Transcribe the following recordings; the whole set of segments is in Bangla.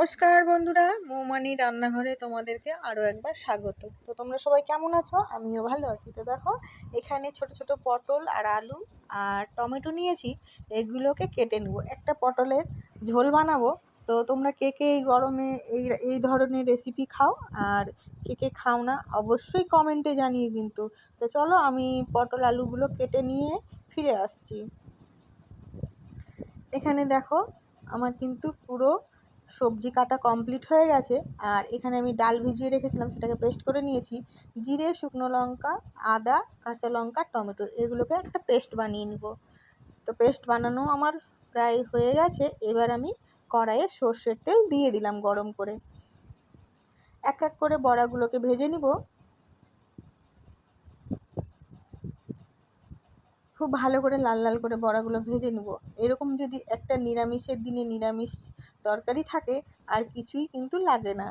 নমস্কার বন্ধুরা, মৌমানি রান্নাঘরে তোমাদেরকে আরও একবার স্বাগত। তো তোমরা সবাই কেমন আছো? আমিও ভালো আছি। তো দেখো, এখানে ছোট ছোট পটল আর আলু আর টমেটো নিয়েছি। এগুলোকে কেটে নেব। একটা পটলের ঝোল বানাবো। তো তোমরা কে কে এই গরমে এই এই ধরনের রেসিপি খাও আর কে কে খাও না, অবশ্যই কমেন্টে জানিয়ে কিন্তু। তো চলো, আমি পটল আলুগুলো কেটে নিয়ে ফিরে আসছি। এখানে দেখো, আমার কিন্তু পুরো সবজি কাটা কমপ্লিট হয়ে গেছে। আর এখানে আমি ডাল ভিজিয়ে রেখেছিলাম, সেটাকে পেস্ট করে নিয়েছি। জিরে, শুকনো লঙ্কা, আদা, কাঁচা লঙ্কা, টমেটো, এগুলোকে একটা পেস্ট বানিয়ে নিব। তো পেস্ট বানানো আমার প্রায় হয়ে গেছে। এবার আমি কড়াইয়ে সর্ষের তেল দিয়ে দিলাম গরম করে। এক এক করে বড়াগুলোকে ভেজে নিব। খুব ভালো করে লাল লাল করে বড়াগুলো ভেজে নেব। এরকম যদি একটা নিরামিষের দিনে নিরামিষ তরকারি থাকে, আর কিছুই কিন্তু লাগে না।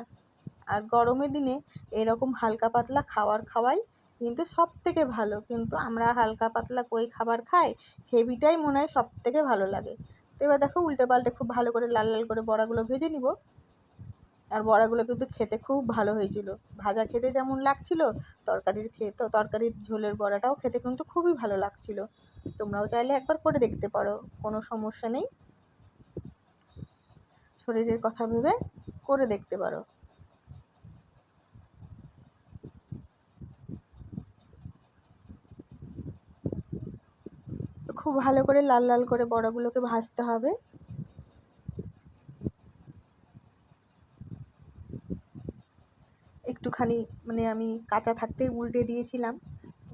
আর গরমের দিনে এরকম হালকা পাতলা খাওয়ার খাওয়াই কিন্তু সব থেকে ভালো। কিন্তু আমরা হালকা পাতলা কই খাবার খাই, হেভিটাই মনে হয় সব থেকে ভালো লাগে। তো এবার দেখো উল্টে পাল্টে খুব ভালো করে লাল লাল করে বড়াগুলো ভেজে নিব। আর বড়াগুলো কিন্তু খেতে খুব ভালো হয়েছিল। ভাজা খেতে যেমন লাগছিল, তরকারির খেতে, তরকারির ঝোলের বড়াটাও খেতে কিন্তু খুবই ভালো লাগছিল। তোমরাও চাইলে একবার করে দেখতে পারো, কোনো সমস্যা নেই। শরীরের কথা ভেবে করে দেখতে পারো। খুব ভালো করে লাল লাল করে বড়াগুলোকে ভাজতে হবে। একটুখানি মানে আমি কাঁচা থাকতেই উল্টে দিয়েছিলাম।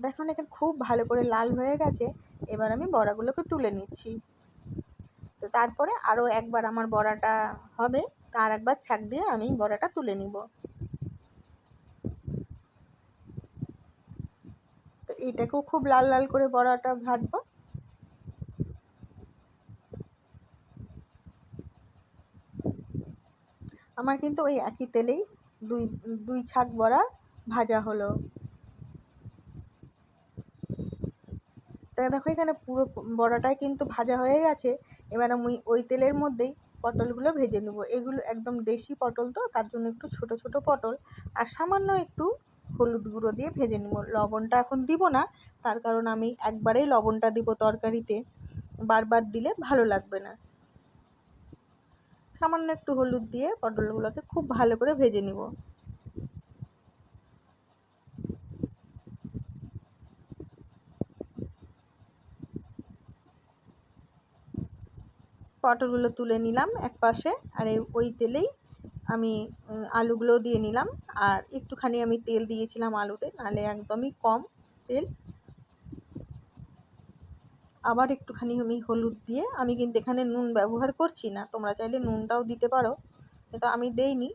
দেখুন এখানে খুব ভালো করে লাল হয়ে গেছে, এবার আমি বড়াগুলোকে তুলে নিচ্ছি। তো তারপরে আরও একবার আমার বড়াটা হবে, তার একবার ছাক দিয়ে আমি বড়াটা তুলে নিব। তো এইটাকেও খুব লাল লাল করে বড়াটা ভাজবো। আমার কিন্তু ওই একই তেলেই দুই দুই ছাক বড়া ভাজা হলো। তাই দেখো এখানে পুরো বড়াটাই কিন্তু ভাজা হয়ে গেছে। এবার আমি ওই তেলের মধ্যেই পটলগুলো ভেজে নেব। এগুলো একদম দেশি পটল তো, তার জন্য একটু ছোট ছোট পটল। আর সামান্য একটু হলুদ গুঁড়ো দিয়ে ভেজে নেব। লবণটা এখন দিব না, তার কারণ আমি একবারেই লবণটা দিব তরকারিতে। বারবার দিলে ভালো লাগবে না। সামান্য একটু হলুদ দিয়ে পটলগুলোকে খুব ভালো করে ভেজে নিব। পটলগুলো তুলে নিলাম এক পাশে, আর ওই তেলেই আমি আলুগুলো দিয়ে নিলাম। আর একটুখানি আমি তেল দিয়েছিলাম আলুতে, নাহলে একদমই কম তেল। আবার একটুখানি আমি হলুদ দিয়ে, আমি কিন্তু এখানে নুন ব্যবহার করছি না। তোমরা চাইলে নুনটাও দিতে পারো। কিন্তু আমি দেইনি।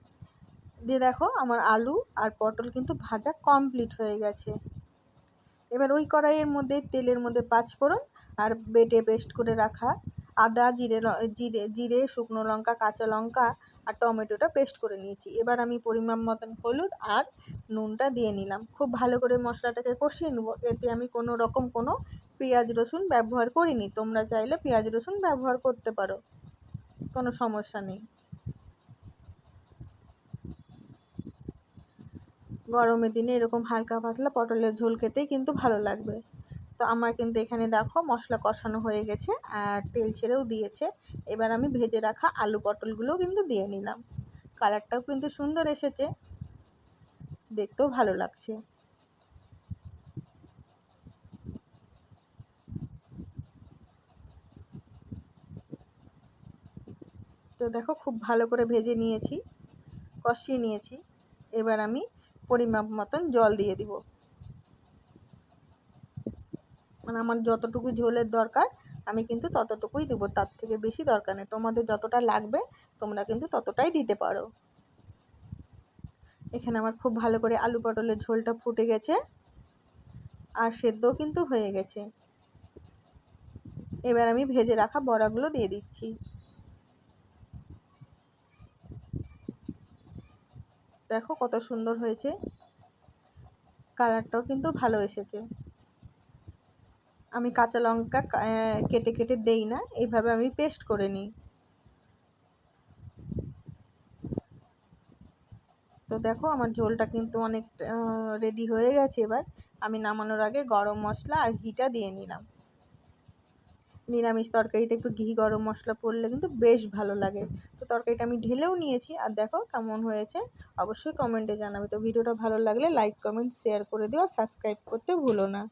দিয়ে দেখো, আমার আলু আর পটল কিন্তু ভাজা কমপ্লিট হয়ে গেছে। এবার ওই কড়াইয়ের মধ্যে তেলের মধ্যে পাঁচফোড়ন আর বেটে পেস্ট করে রাখা আদা, জিরে জিরে জিরে, শুকনো লঙ্কা, কাঁচা লঙ্কা আর টমেটোটা পেস্ট করে নিয়েছি। এবার আমি পরিমাণ মতন হলুদ আর নুনটা দিয়ে নিলাম। খুব ভালো করে মশলাটাকে কষিয়ে নেব। এতে আমি কোনো রকম কোনো পেঁয়াজ রসুন ব্যবহার করিনি। তোমরা চাইলে পেঁয়াজ রসুন ব্যবহার করতে পারো। কোনো সমস্যা নেই। গরমের দিনে এরকম হালকা পাতলা পটলের ঝোল খেতেই কিন্তু ভালো লাগবে। তো আমার কিন্তু এখানে দেখো মশলা কষানো হয়ে গেছে আর তেল ছেড়েও দিয়েছে। এবার আমি ভেজে রাখা আলু পটলগুলোও কিন্তু দিয়ে নিলাম। কালারটাও কিন্তু সুন্দর এসেছে। দেখতেও ভালো লাগছে। তো দেখো খুব ভালো করে ভেজে নিয়েছি, কষিয়ে নিয়েছি। এবার আমি পরিমাপ মতন জল দিয়ে দিব। মানে আমার যতটুকু ঝোলের দরকার, আমি কিন্তু ততটুকুই দেবো। তার থেকে বেশি দরকার নেই। তোমাদের যতটা লাগবে, তোমরা কিন্তু ততটাই দিতে পারো। এখানে আমার খুব ভালো করে আলু পটলের ঝোলটা ফুটে গেছে। আর সেদ্ধও কিন্তু হয়ে গেছে। এবার আমি ভেজে রাখা বড়াগুলো দিয়ে দিচ্ছি। দেখো কত সুন্দর হয়েছে। কালারটাও কিন্তু ভালো এসেছে। আমি কাঁচা লঙ্কা কেটে কেটে দেই না, এইভাবে আমি পেস্ট করে নিই। তো দেখো আমার ঝোলটা কিন্তু অনেক রেডি হয়ে গেছে এবার। আমি নামানোর আগে গরম মশলা আর ঘিটা দিয়ে নিলাম। নিরামিষ তরকারিতে একটু ঘি গরম মশলা পড়লে কিন্তু বেশ ভালো লাগে। তো তরকারিটা আমি ঢেলেও নিয়েছি, আর দেখো কেমন হয়েছে, অবশ্যই কমেন্টে জানাবে। তো ভিডিওটা ভালো লাগলে লাইক কমেন্ট শেয়ার করে দিও সাবস্ক্রাইব করতে ভুলো না।